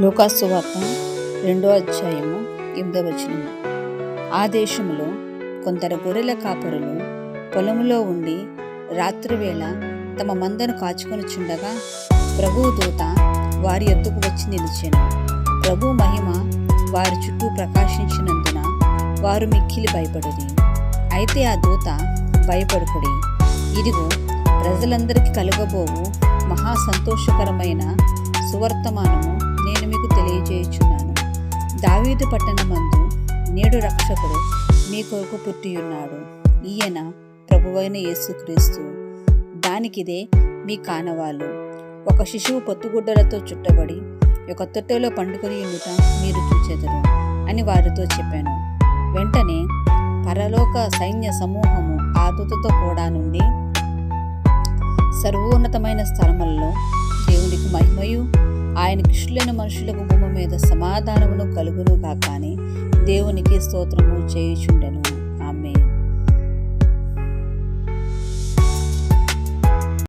లూకాసు వార్త రెండో అధ్యాయము ఎనిమిదో వచనము. ఆ దేశంలో కొందరు గొర్రెల కాపరులు పొలములో ఉండి రాత్రివేళ తమ మందను కాచుకొనుచుండగా ప్రభువు దూత వారి ఎద్దుకు వచ్చి నిలిచాను. ప్రభు మహిమ వారి చుట్టూ ప్రకాశించినందున వారు మిక్కిలి భయపడుది అయితే ఆ దూత భయపడుకుడి. ఇదిగో ప్రజలందరికీ కలుగబోవు మహా సంతోషకరమైన సువర్తమానము దావీదు పట్టణమందు నేడు రక్షకుడు మీ కొరకు పుట్టియున్నాడు. ఈయన ప్రభువైన యేసుక్రీస్తు. దానికిదే మీ కానవాలు ఒక శిశువు పొత్తుగుడ్డలతో చుట్టబడి ఒక తొట్టెలో పండుకొని ఉండుట మీరు చూచెదరు అని వారితో చెప్పాను. వెంటనే పరలోక సైన్య సమూహము ఆతుతతో కూడా నుండి సర్వోన్నతమైన స్థలములలో దేవునికి మహిమయు ఆయన కృషులైన మనుషులకు భూమి మీద సమాధానమును కలుగును కాకని దేవునికి స్తోత్రము చేయుచుండెను.